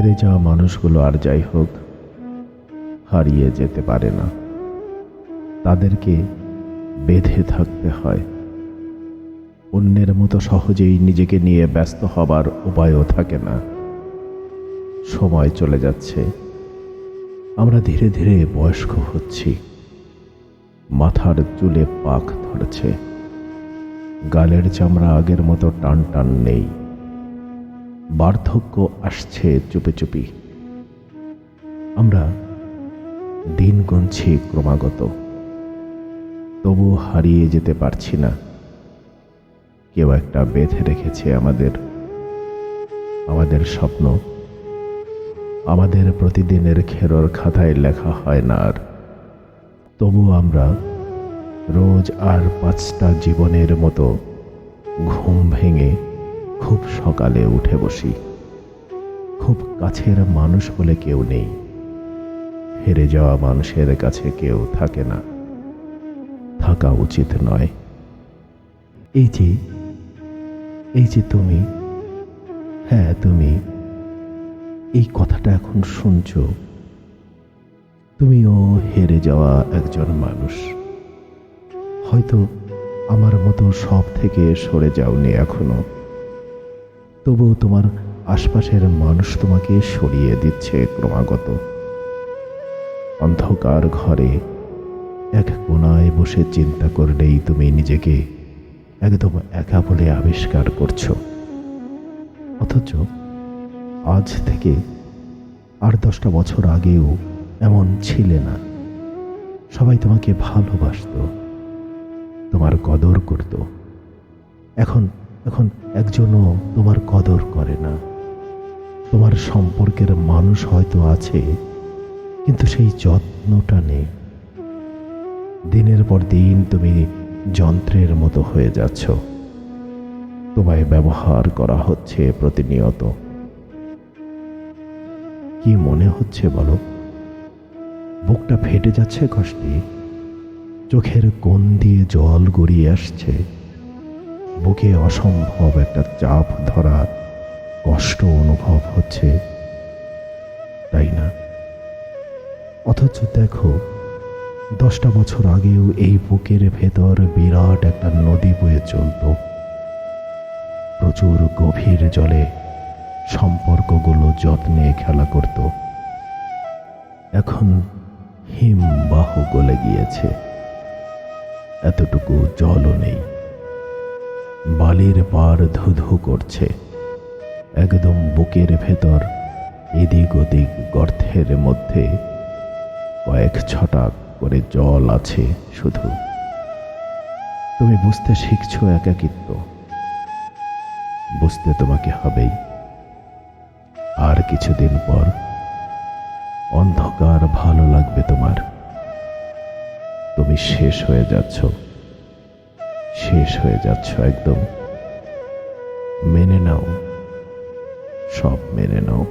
হেরে যাওয়া মানুষগুলো আর যাই হোক, হারিয়ে যেতে পারে না। তাদেরকে বেঁধে থাকতে হয়। অন্যের মতো সহজেই নিজেকে নিয়ে ব্যস্ত হবার উপায়ও থাকে না। সময় চলে যাচ্ছে। আমরা ধীরে ধীরে বয়স্ক হচ্ছি। মাথার চুলে পাক ধরেছে। গালের চামড়া আগের মতো টান টান নেই। বার্ধক্য আসছে চুপি চুপি। আমরা দিন গুনছি ক্রমাগত। তবু হারিয়ে যেতে পারছি না। কেউ একটা বেঁধে রেখেছে আমাদের। আমাদের স্বপ্ন। আমাদের প্রতিদিনের খেরোর খাতায় লেখা হয় না আর। তবু আমরা রোজ আর পাঁচটা জীবনের মতো ঘুম ভেঙে খুব সকালে উঠে বসি। খুব কাছের মানুষ বলে কেউ নেই। হেরে যাওয়া মানুষের কাছে কেউ থাকে না। থাকা উচিত নয়। এই যে এই যে তুমি হ্যাঁ তুমি, এই কথাটা এখন শুনছ। তুমিও হেরে যাওয়া একজন মানুষ। হয়তো আমার মতো সব থেকে সরে যাওনি এখনও। তবুও তোমার আশপাশের মানুষ তোমাকে সরিয়ে দিচ্ছে ক্রমাগত। অন্ধকার ঘরে এক কোনায় বসে চিন্তা করলেই তুমি নিজেকে একদম একা বলে আবিষ্কার করছ। অথচ আজ থেকে আর দশটা বছর আগেও এমন ছিলে না। সবাই তোমাকে ভালোবাসত, তোমার কদর করত। এখন এখন একজনও তোমার কদর করে না। তোমার সম্পর্কের মানুষ হয়তো আছে, কিন্তু সেই যত্নটা নেই। দিনের পর দিন তুমি যন্ত্রের মতো হয়ে যাচ্ছ। তোমায় ব্যবহার করা হচ্ছে প্রতিনিয়ত। কি মনে হচ্ছে বলো? বুকটা ফেটে যাচ্ছে কষ্টে, চোখের কোণ দিয়ে জল গড়িয়ে আসছে। বুকে অসম্ভব একটা চাপ ধরা কষ্ট অনুভব হচ্ছে, তাই না? অথচ দেখো, দশটা বছর আগেও এই বুকের ভেতর বিরাট একটা নদী বয়ে চলত। প্রচুর গভীর জলে সম্পর্কগুলো যত্নে খেলা করত। এখন হিমবাহ গলে গিয়েছে। এতটুকু জলও নেই। বালির পার ধুধু করছে। একদম বুকের ভেতর, এদিক ওদিক গর্তের মধ্যে কয়েক ছটাক করে জল আছে শুধু। তুমি বুঝতে শিখছো একাকিত্ব। বুঝতে তোমাকে হবেই। আর কিছুদিন পর অন্ধকার ভালো লাগবে তোমার। তুমি শেষ হয়ে যাচ্ছ। শেষ হয়ে যাচ্ছ একদম। সব মেনে নাও